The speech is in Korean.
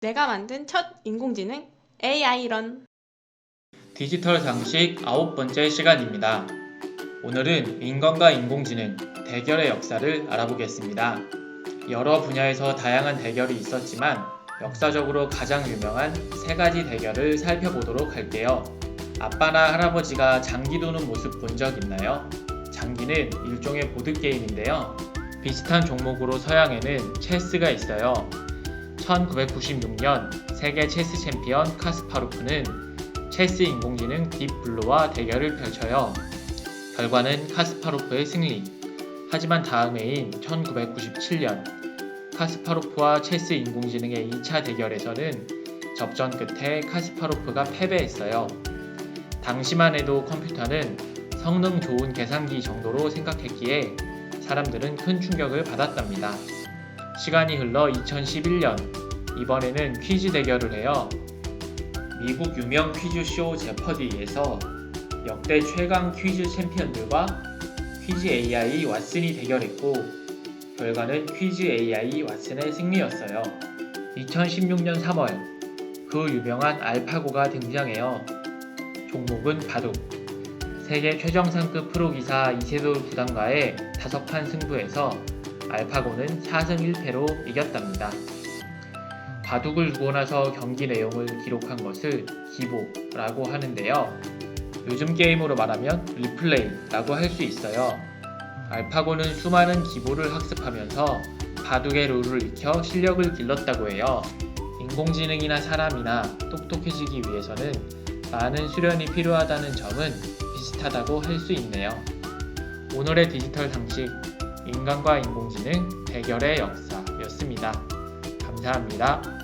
내가 만든 첫 인공지능 AI런 디지털 상식 아홉 번째 시간입니다. 오늘은 인간과 인공지능 대결의 역사를 알아보겠습니다. 여러 분야에서 다양한 대결이 있었지만 역사적으로 가장 유명한 세 가지 대결을 살펴보도록 할게요. 아빠나 할아버지가 장기 도는 모습 본 적 있나요? 장기는 일종의 보드게임인데요. 비슷한 종목으로 서양에는 체스가 있어요. 1996년 세계 체스 챔피언 카스파로프는 체스 인공지능 딥블루와 대결을 펼쳐요. 결과는 카스파로프의 승리. 하지만 다음 해인 1997년 카스파로프와 체스 인공지능의 2차 대결에서는 접전 끝에 카스파로프가 패배했어요. 당시만 해도 컴퓨터는 성능 좋은 계산기 정도로 생각했기에 사람들은 큰 충격을 받았답니다. 시간이 흘러 2011년 이번에는 퀴즈 대결을 해요. 미국 유명 퀴즈쇼 제퍼디에서 역대 최강 퀴즈 챔피언들과 퀴즈 AI 왓슨이 대결했고 결과는 퀴즈 AI 왓슨의 승리였어요. 2016년 3월 그 유명한 알파고가 등장해요. 종목은 바둑. 세계 최정상급 프로기사 이세돌 구단과의 다섯 판 승부에서 알파고는 4승 1패로 이겼답니다. 바둑을 두고 나서 경기 내용을 기록한 것을 기보라고 하는데요. 요즘 게임으로 말하면 리플레이라고 할 수 있어요. 알파고는 수많은 기보를 학습하면서 바둑의 룰을 익혀 실력을 길렀다고 해요. 인공지능이나 사람이나 똑똑해지기 위해서는 많은 수련이 필요하다는 점은 비슷하다고 할 수 있네요. 오늘의 디지털 상식, 인간과 인공지능 대결의 역사였습니다. 감사합니다.